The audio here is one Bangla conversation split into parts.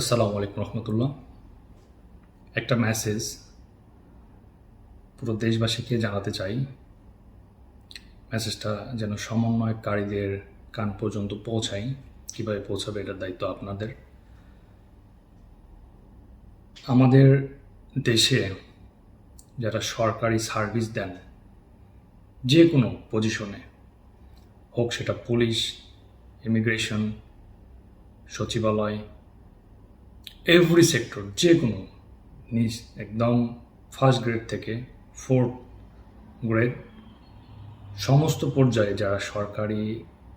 আসসালামু আলাইকুম রহমতুল্লাহ। একটা মেসেজ পুরো দেশবাসীকে জানাতে চাই। মেসেজটা যেন সমন্বয়কারীদের কান পর্যন্ত পৌঁছায়। কীভাবে পৌঁছাবে এটার দায়িত্ব আপনাদের? আমাদের দেশে যারা সরকারি সার্ভিস দেন, যে কোনো পজিশনে হোক সেটা পুলিশ ইমিগ্রেশন সচিবালয় এভরি সেক্টর যে কোনো নিজ একদম ফার্স্ট গ্রেড থেকে ফোর্থ গ্রেড সমস্ত পর্যায়ে যারা সরকারি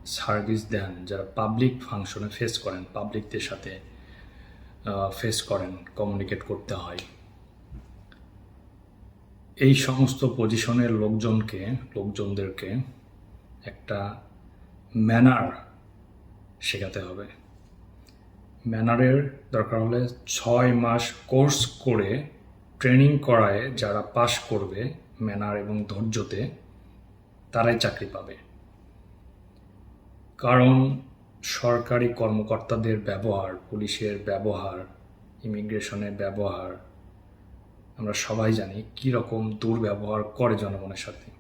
সার্ভিস দেন, যারা পাবলিক ফাংশনে ফেস করেন পাবলিকদের সাথে ফেস করেন কমিউনিকেট করতে হয়, এই সমস্ত পজিশনের লোকজনকে, লোকজনদেরকে একটা ম্যানার শেখাতে হবে। ম্যানারের দরকার হলে ছয় মাস কোর্স করে ট্রেনিং করায় যারা পাশ করবে ম্যানার এবং ধৈর্যতে, তারাই চাকরি পাবে। কারণ সরকারি কর্মকর্তাদের ব্যবহার, পুলিশের ব্যবহার, ইমিগ্রেশনের ব্যবহার, আমরা সবাই জানি কী রকম দুর্ব্যবহার করে জনগণের সাথে।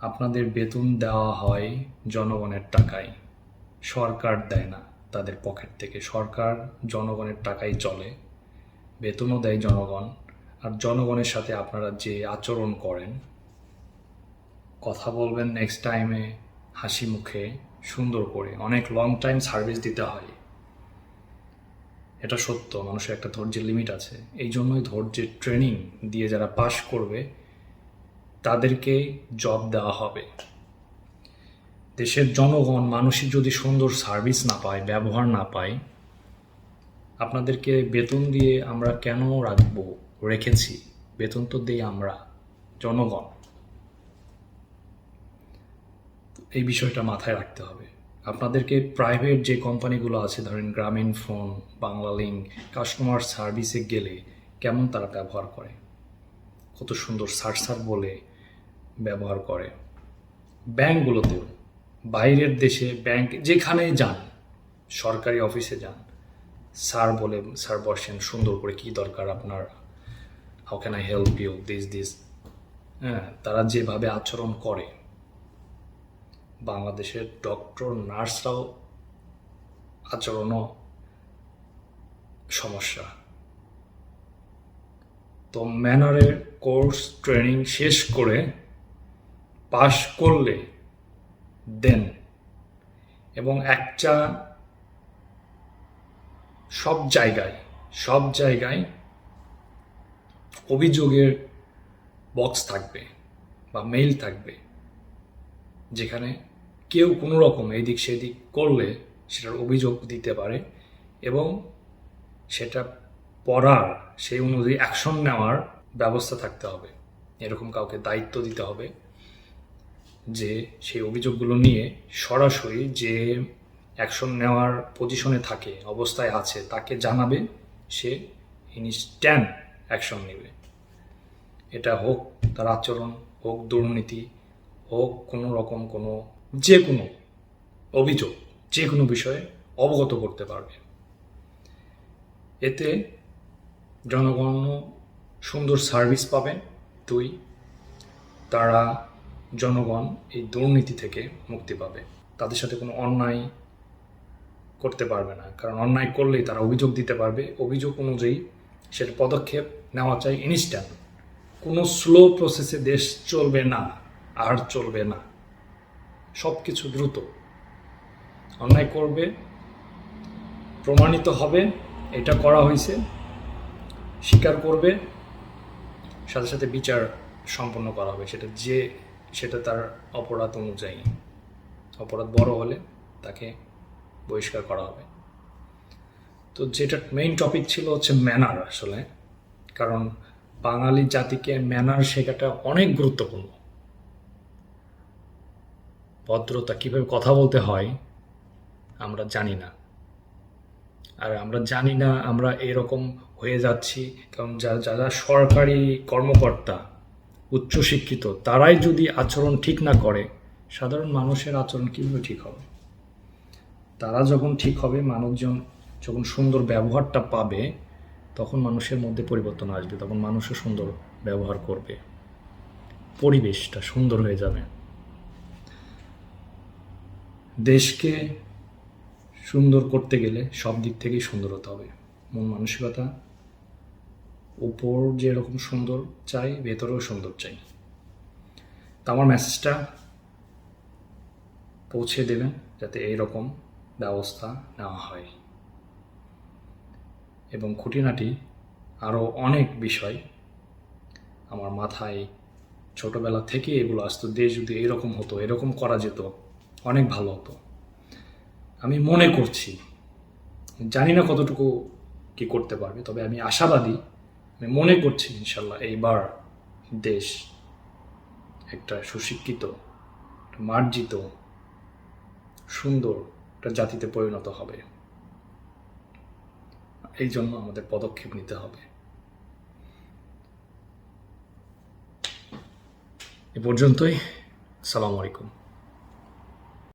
আপনাদের বেতন দেওয়া হয় জনগণের টাকায়, সরকার দেয় না। তাদের পকেট থেকে সরকার জনগণের টাকাই চলে, বেতনও দেয় জনগণ, আর জনগণের সাথে আপনারা যে আচরণ করেন, কথা বলবেন নেক্সট টাইমে হাসি মুখে, সুন্দর করে, অনেক লং টাইম সার্ভিস দিতে হয়। এটা সত্য, মানুষের একটা ধৈর্যের লিমিট আছে। এই জন্যই ধৈর্যের ট্রেনিং দিয়ে যারা পাশ করবে, তাদেরকে জব দেওয়া হবে। দেশের জনগণ মানুষই যদি সুন্দর সার্ভিস না পায়, ব্যবহার না পায়, আপনাদেরকে বেতন দিয়ে আমরা কেন রাখব? রেখেছি। বেতন তো দেই আমরা, জনগণ। এই বিষয়টা মাথায় রাখতে হবে। আপনাদেরকে প্রাইভেট যে কোম্পানিগুলো আছে, ধরেন গ্রামীণ ফোন বাংলা লিঙ্ক কাস্টমার সার্ভিসে গেলে কেমন তারা ব্যবহার করে? কত সুন্দর সার সার বলে ব্যবহার করে। ব্যাংকগুলোতেও। বাইরের দেশে ব্যাংক যেখানেই যান, সরকারি অফিসে যান স্যার বলে স্যার বসেন, সুন্দর করে কি দরকার আপনার? How can I help you this this হ্যাঁ তারা যেভাবে আচরণ করে, বাংলাদেশের ডক্টর নার্সরাও আচরণও সমস্যা। তো ম্যানারের কোর্স ট্রেনিং শেষ করে পাশ করলে দেন। এবং একটা সব জায়গায় সব জায়গায় অভিযোগের বক্স থাকবে বা মেইল থাকবে, যেখানে কেউ কোনো রকম এদিক সেদিক করলে সেটার অভিযোগ দিতে পারে এবং সেটা পড়ার সেই অনুযায়ী অ্যাকশন নেওয়ার ব্যবস্থা থাকতে হবে। এরকম কাউকে দায়িত্ব দিতে হবে। যে সেই অভিযোগগুলো নিয়ে সরাসরি যে অ্যাকশন নেওয়ার পজিশনে থাকে, অবস্থায় আছে, তাকে জানাবে, সে ইনস্ট্যান্ট অ্যাকশন নেবে। এটা হোক তার আচরণ, হোক দুর্নীতি, হোক কোনো রকম কোনো, যে কোনো অভিযোগ, যে কোনো বিষয়ে অবগত করতে পারবে। এতে জনগণ সুন্দর সার্ভিস পাবে। দুই, তারা জনগণ এই দুর্নীতি থেকে মুক্তি পাবে। তাদের সাথে কোনো অন্যায় করতে পারবে না। কারণ অন্যায় করলেই তারা অভিযোগ দিতে পারবে। অভিযোগ অনুযায়ী সেটা পদক্ষেপ নেওয়া চাই ইনস্ট্যান্ট কোনো স্লো প্রসেসে দেশ চলবে না, আর চলবে না। সব কিছু দ্রুত। অন্যায় করবে, প্রমাণিত হবে, এটা করা হয়েছে, স্বীকার করবে, সাথে সাথে বিচার সম্পন্ন করা হবে। সেটা যে সেটা তার অপরাধ অনুযায়ী। অপরাধ বড় হলে তাকে বহিষ্কার করা হবে। তো যেটা মেইন টপিক ছিল হচ্ছে ম্যানার আসলে। কারণ বাঙালি জাতিকে ম্যানার শেখাটা অনেক গুরুত্বপূর্ণ। ভদ্রতা কীভাবে কথা বলতে হয়, আমরা জানি না। আর আমরা জানি না আমরা এরকম হয়ে যাচ্ছি, কারণ যা- যারা সরকারি কর্মকর্তা উচ্চশিক্ষিত, তারাই যদি আচরণ ঠিক না করে, সাধারণ মানুষের আচরণ কীভাবে ঠিক হবে? তারা যখন ঠিক হবে, মানুষজন যখন সুন্দর ব্যবহারটা পাবে, তখন মানুষের মধ্যে পরিবর্তন আসবে, তখন মানুষও সুন্দর ব্যবহার করবে। পরিবেশটা সুন্দর হয়ে যাবে। দেশকে সুন্দর করতে গেলে সব দিক থেকেই সুন্দর হতে হবে। মন মানসিকতা উপর যেরকম সুন্দর চাই, ভেতরেও সুন্দর চাই। তা আমার মেসেজটা পৌঁছে দেবেন যাতে এইরকম ব্যবস্থা নেওয়া হয়। এবং খুঁটিনাটি আরও অনেক বিষয় আমার মাথায় ছোটবেলা থেকে এগুলো আসতো, দেশ যদি এরকম হতো, এরকম করা যেত, অনেক ভালো হতো। আমি মনে করছি, জানি না কতটুকু কি করতে পারবে, তবে আমি আশাবাদী আমি মনে করছি ইনশাল্লাহ এইবার দেশ একটা সুশিক্ষিত মার্জিত, সুন্দর একটা জাতিতে পরিণত হবে। এই জন্য আমাদের পদক্ষেপ নিতে হবে। এ পর্যন্তই। সালাম আলাইকুম।